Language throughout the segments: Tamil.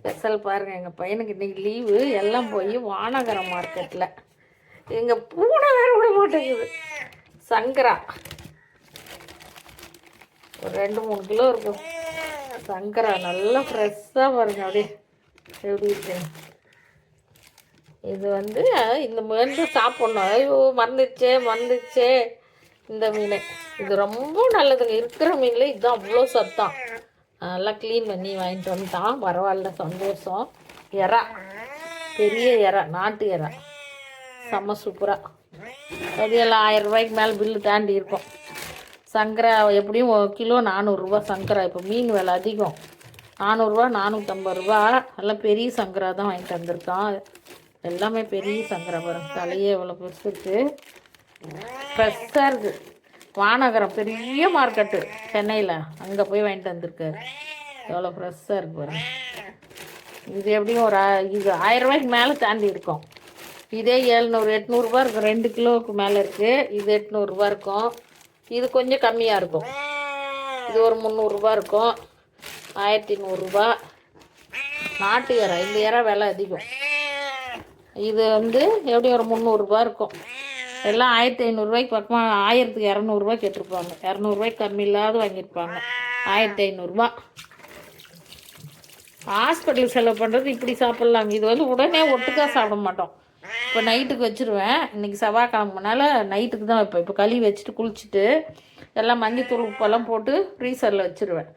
ஸ்பெஷல் பாருங்கள் எங்கள் பையனுக்கு இன்றைக்கி லீவு எல்லாம் போய் வானகரம் மார்க்கெட்டில் எங்கள் பூனை வேறு விட மாட்டேங்குது. சங்கரா. ஒரு ரெண்டு மூணு கிலோ இருக்கும். சங்கரா நல்லா ஃப்ரெஷ்ஷாக பாருங்க அப்படியே. எப்படி இருக்கு? இது வந்து இந்த மீன் சாப்பிட்ணும். ஐயோ மறந்துச்சே மறந்துச்சே இந்த மீன். இது ரொம்ப நல்லதுங்க. இருக்கிற மீனில் இதுதான் அவ்வளோ சத்தம். நல்லா க்ளீன் பண்ணி வாங்கிட்டு வந்துட்டான். பரவாயில்ல சந்தோஷம். எறா. பெரிய எறா நாட்டு எறா. செம்ம சூப்பராக அது எல்லாம் ஆயிரம் ரூபாய்க்கு மேலே பில்லு தாண்டி இருக்கும். சங்கரா எப்படியும் கிலோ நானூறுரூவா சங்கரா. இப்போ மீன் விலை அதிகம். நானூறுரூவா நானூற்றம்பது ரூபா எல்லாம் பெரிய சங்கரா தான் வாங்கிட்டு வந்திருக்கான். எல்லாமே பெரிய சங்கரா பரம் தலையே எவ்வளோ பெருசு இருக்குது ஃப்ரெஷ்ஷாக இருக்குது வானகரம் பெரிய மார்க்கெட்டு சென்னையில். அங்கே போய் வாங்கிட்டு வந்திருக்காரு எவ்வளோ ஃப்ரெஷ்ஷாக இருக்கு பாருங்க இது எப்படியும் ஒரு இது ஆயிரம் ரூபாய்க்கு மேலே தாண்டி இருக்கும். இதே ஏழ்நூறு எட்நூறுபா இருக்கும் ரெண்டு கிலோவுக்கு மேலே இருக்குது இது எட்நூறுபா இருக்கும். இது கொஞ்சம் கம்மியாக இருக்கும். இது ஒரு முந்நூறுரூபா இருக்கும். ஆயிரத்தி நூறுரூபா நாட்டு இறா இந்த இறா விலை அதிகம். இது வந்து எப்படியும் ஒரு முந்நூறுரூபா இருக்கும். எல்லாம் ஆயிரத்தி ஐநூறுரூவாய்க்கு பக்கமாக ஆயிரத்துக்கு இரநூறுவா கேட்டிருப்பாங்க. இரநூறுவாய்க்கு கம்மி இல்லாத வாங்கியிருப்பாங்க. ஆயிரத்தி ஐநூறுரூவா ஹாஸ்பிட்டல் செலவு பண்ணுறது இப்படி சாப்பிட்லாங்க. இது வந்து உடனே ஒட்டுக்கா சாப்பிட மாட்டோம். இப்போ நைட்டுக்கு வச்சுருவேன். இன்றைக்கி செவ்வாய்க்கிழமைனால நைட்டுக்கு தான் வைப்பேன். இப்போ களி வச்சுட்டு குளிச்சுட்டு எல்லாம் மஞ்சத்தூள் உப்பெல்லாம் போட்டு ஃப்ரீசரில் வச்சுருவேன்.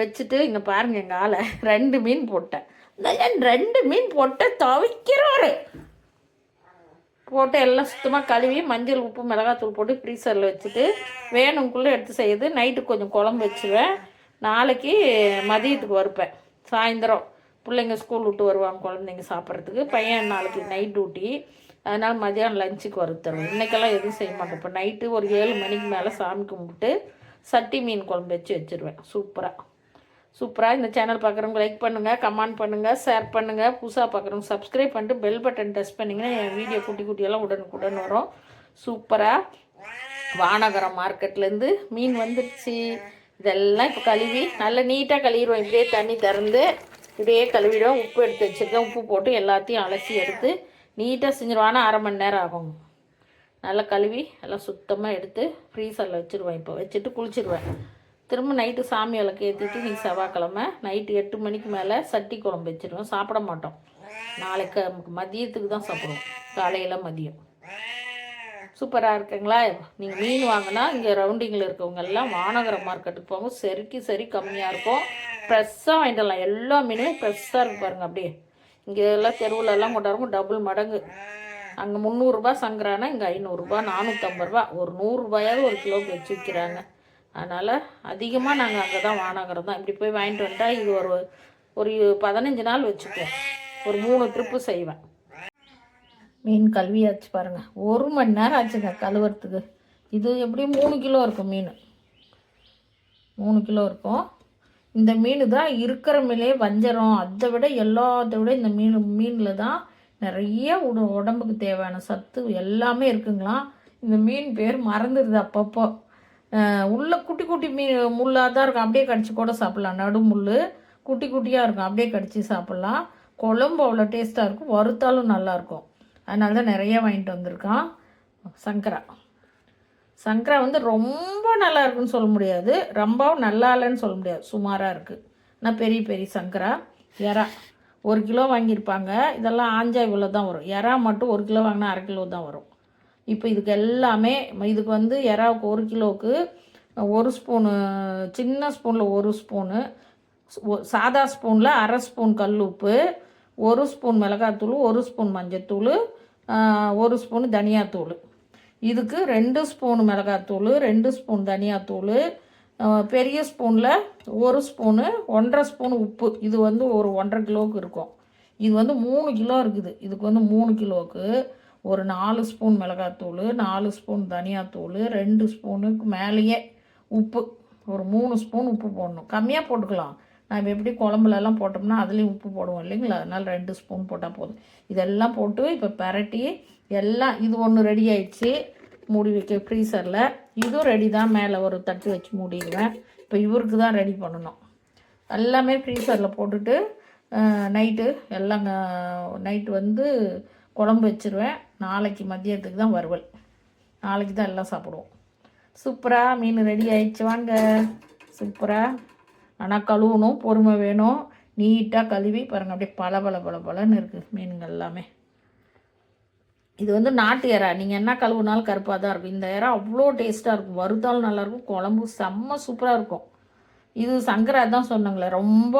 வச்சுட்டு இங்கே பாருங்கள் எங்கள் ஆளை ரெண்டு மீன் போட்டேன். ரெண்டு மீன் போட்டு துவைக்கிறாரு? போட்டு எல்லாம் சுத்தமாக கழுவி மஞ்சள் உப்பு மிளகாத்தூள் போட்டு ஃப்ரீசரில் வச்சுட்டு வேணுங்குள்ளே எடுத்து செய்யுது. நைட்டுக்கு கொஞ்சம் குழம்பு வச்சுருவேன். நாளைக்கு மதியத்துக்கு வறுப்பேன். சாயந்தரம் பிள்ளைங்க ஸ்கூல் விட்டு வருவாங்க குழந்தைங்க சாப்பிட்றதுக்கு. பையன் நாளைக்கு நைட் டியூட்டி அதனால் மதியானம் லஞ்சுக்கு வறுத்தருவேன். இன்றைக்கெல்லாம் எதுவும் செய்ய மாட்டேன். இப்போ நைட்டு ஒரு ஏழு மணிக்கு மேலே சாமி கும்பிட்டு சட்டி மீன் குழம்பு வச்சு வச்சுருவேன். சூப்பராக சூப்பராக இந்த சேனல் பார்க்குறவங்க லைக் பண்ணுங்கள் கமெண்ட் பண்ணுங்கள் ஷேர் பண்ணுங்கள் புதுசாக பார்க்குறவங்க சப்ஸ்கிரைப் பண்ணிட்டு பெல் பட்டன் டச் பண்ணிங்கன்னா என் வீடியோ குட்டி குட்டியெல்லாம் உடனுக்குடன் வரும். சூப்பராக வானகரம் மார்க்கெட்லேருந்து மீன் வந்துடுச்சு. இதெல்லாம் இப்போ கழுவி நல்லா நீட்டாக கழுவிடுவோம். இப்படியே தண்ணி திறந்து இப்படியே கழுவிடுவோம். உப்பு எடுத்து வச்சுருக்கேன். உப்பு போட்டு எல்லாத்தையும் அலசி எடுத்து நீட்டாக செஞ்சிருவோம். ஆனால் அரை மணி நேரம் ஆகும். நல்லா கழுவி எல்லாம் சுத்தமாக எடுத்து ஃப்ரீசரில் வச்சுருவேன். இப்போ வச்சுட்டு குளிச்சிருவேன். திரும்ப நைட்டு சாமி விளக்கு ஏற்றிட்டு நீ செவ்வாய்க்கிழமை நைட்டு எட்டு மணிக்கு மேலே சட்டி குழம்பு வச்சிருவோம். சாப்பிட மாட்டோம். நாளைக்கு மதியத்துக்கு தான் சாப்பிடுவோம். காலையில் மதியம். சூப்பராக இருக்குங்களா? நீங்கள் மீன் வாங்கினா இங்கே ரவுண்டிங்கில் இருக்கவங்க எல்லாம் வானகர மார்க்கெட்டுக்கு போங்க. சரிக்கு சரி கம்மியாக இருக்கும். ஃப்ரெஷ்ஷாக வாங்கிடலாம். எல்லா மீனும் ஃப்ரெஷ்ஷாக இருக்கு பாருங்கள் அப்படியே. இங்கே எல்லாம் தெருவுல எல்லாம் கொண்டாடுறோம் டபுள் மடங்கு. அங்கே முந்நூறுரூபா சங்கரானா இங்கே ஐநூறுரூபா நானூற்றம்பது ரூபா ஒரு நூறுரூபாயாவது ஒரு கிலோக்கு வச்சு விற்கிறாங்க அதனால் அதிகமாக நாங்கள் அங்கே தான் வானகரம் தான். இப்படி போய் வாங்கிட்டு வந்துட்டால் இது ஒரு ஒரு பதினஞ்சு நாள் வச்சுக்குவோம் ஒரு மூணு ட்ரிப்பு செய்வேன். மீன் கழுவியாச்சு பாருங்கள் ஒரு மணி நேரம் ஆச்சுங்க கழுவுறதுக்கு. இது எப்படியும் மூணு கிலோ இருக்கும் மீன். மூணு கிலோ இருக்கும். இந்த மீன் தான் இருக்கிற மீனே வஞ்சரம். அதை விட எல்லாத்தை விட இந்த மீன் மீனில் தான் நிறைய உட உடம்புக்கு தேவையான சத்து எல்லாமே இருக்குங்களாம். இந்த மீன் பேர் மறந்துடுது அப்பப்போ. உள்ள குட்டி குட்டி மீன் முள்ளாக தான் இருக்கும். அப்படியே கடிச்சு கூட சாப்பிட்லாம். நடு முள் குட்டி குட்டியாக இருக்கும். அப்படியே கடிச்சு சாப்பிட்லாம். குழம்பு அவ்வளோ டேஸ்ட்டாக இருக்கும். வறுத்தாலும் நல்லாயிருக்கும் அதனால தான் நிறைய வாங்கிட்டு வந்திருக்கான் சங்கரா. சங்கரா வந்து ரொம்ப நல்லா இருக்குன்னு சொல்ல முடியாது. ரொம்பவும் நல்லா இல்லைன்னு சொல்ல முடியாது. சுமாராக இருக்குது ஆனால் பெரிய பெரிய சங்கரா. எறா ஒரு கிலோ வாங்கியிருப்பாங்க. இதெல்லாம் ஆஞ்சா இவ்வளோ தான் வரும். எறா மட்டும் ஒரு கிலோ வாங்கினா அரை கிலோ தான் வரும். இப்போ இதுக்கு எல்லாமே இதுக்கு வந்து எறாவுக்கு ஒரு கிலோவுக்கு ஒரு ஸ்பூனு சின்ன ஸ்பூனில் ஒரு ஸ்பூனு சாதா ஸ்பூனில் அரை ஸ்பூன் கல் உப்பு ஒரு ஸ்பூன் மிளகாத்தூள் ஒரு ஸ்பூன் மஞ்சத்தூள் ஒரு ஸ்பூன் தனியாத்தூள் இதுக்கு ரெண்டு ஸ்பூன் மிளகாத்தூள் ரெண்டு ஸ்பூன் தனியாத்தூள் பெரிய ஸ்பூனில் ஒரு ஸ்பூனு ஒன்றரை ஸ்பூன் உப்பு. இது வந்து ஒரு ஒன்றரை கிலோவுக்கு இருக்கும். இது வந்து மூணு கிலோ இருக்குது. இதுக்கு வந்து மூணு கிலோவுக்கு. ஒரு நாலு ஸ்பூன் மிளகாத்தூள் நாலு ஸ்பூன் தனியாத்தூள் ரெண்டு ஸ்பூனுக்கு மேலேயே உப்பு. ஒரு மூணு ஸ்பூன் உப்பு போடணும். கம்மியாக போட்டுக்கலாம். நம்ம எப்படி குழம்புலலாம் போட்டோம்னா அதுலேயும் உப்பு போடுவோம் இல்லைங்களா? அதனால் ரெண்டு ஸ்பூன் போட்டால் போதும். இதெல்லாம் போட்டு இப்போ பரட்டி எல்லாம் இது ஒன்று ரெடி ஆயிடுச்சு. மூடி வைக்க ஃப்ரீசரில் இதுவும் ரெடி தான். மேலே ஒரு தட்டு வச்சு மூடிடுவேன். இப்போ இவருக்கு தான் ரெடி பண்ணணும். எல்லாமே ஃப்ரீசரில் போட்டுட்டு நைட்டு எல்லாம் நைட்டு வந்து குழம்பு வச்சிருவேன். நாளைக்கு மதியத்துக்கு தான் வறுவல். நாளைக்கு தான் எல்லாம் சாப்பிடுவோம். சூப்பராக மீன் ரெடி ஆயிடுச்சு. வாங்க. சூப்பராக ஆனால் கழுவணும். பொறுமை வேணும். நீட்டாக கழுவி பாருங்கள் அப்படியே பல பல பல பலன்னு இருக்குது மீனுங்கள் எல்லாமே. இது வந்து நாட்டு இறா நீங்கள் என்ன கழுவுனாலும் கருப்பாக தான் இருக்கும். இந்த இறா அவ்வளோ டேஸ்ட்டாக இருக்கும். வறுத்தாலும் நல்லாயிருக்கும் குழம்பு செம்ம சூப்பராக இருக்கும். இது சங்கரா தான் சொன்னாங்களே. ரொம்ப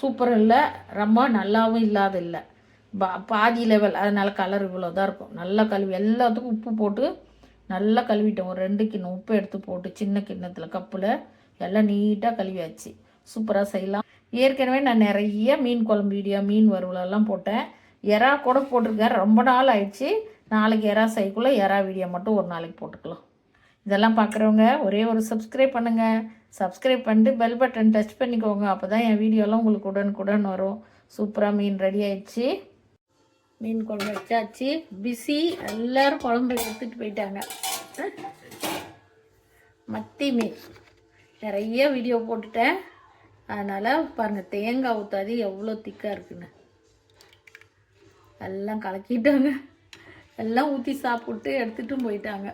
சூப்பர் இல்லை. ரொம்ப நல்லாவும் இல்லாத இல்லை. பா பாதி லெவல் அதனால் கலர் இவ்வளோ தான் இருக்கும். நல்லா கழுவி எல்லாத்துக்கும் உப்பு போட்டு நல்லா கழுவிட்டேன். ஒரு ரெண்டு கிண்ணம் உப்பு எடுத்து போட்டு சின்ன கிண்ணத்தில் கப்பில் எல்லாம் நீட்டாக கழுவியாச்சு. சூப்பராக செய்யலாம். ஏற்கனவே நான் நிறைய மீன் குழம்பு வீடியோ மீன் வறுவலெல்லாம் போட்டேன். எறா கூட போட்டிருக்கேன். ரொம்ப நாள் ஆயிடுச்சு. நாளைக்கு எறா செய்யக்குள்ளே எறா வீடியோ மட்டும் ஒரு நாளைக்கு போட்டுக்கலாம். இதெல்லாம் பார்க்குறவங்க ஒரே ஒரு சப்ஸ்கிரைப் பண்ணுங்கள் சப்ஸ்கிரைப் பண்ணிட்டு பெல் பட்டன் டச் பண்ணிக்கோங்க. அப்போ தான் என் வீடியோலாம் உங்களுக்கு உடனுக்குடன் வரும். சூப்பராக மீன் ரெடி ஆயிடுச்சு. மீன் குழம்பு வச்சாச்சு. பிஸி எல்லோரும் குழம்பு எடுத்துகிட்டு போயிட்டாங்க. மத்தி மீன். நிறைய வீடியோ போட்டுட்டேன். அதனால் பாருங்கள் தேங்காய் ஊற்றாது எவ்வளோ திக்காக இருக்குன்னு. எல்லாம் கலக்கிட்டாங்க. எல்லாம் ஊற்றி சாப்பிட்டு எடுத்துகிட்டும் போயிட்டாங்க.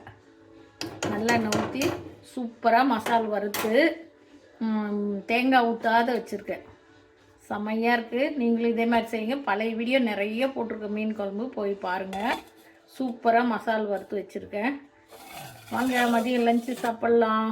நல்லெண்ணெய் ஊற்றி சூப்பராக மசால் வறுத்து தேங்காய் ஊற்றாத வச்சுருக்கேன். செம்மையாக இருக்குது நீங்களும் இதே மாதிரி செய்யுங்க. பழைய வீடியோ நிறைய போட்டிருக்க. மீன் குழம்பு போய் பாருங்கள் சூப்பராக மசால் வறுத்து வச்சுருக்கேன். வாங்க மதியம் லஞ்சு சாப்பிட்லாம்.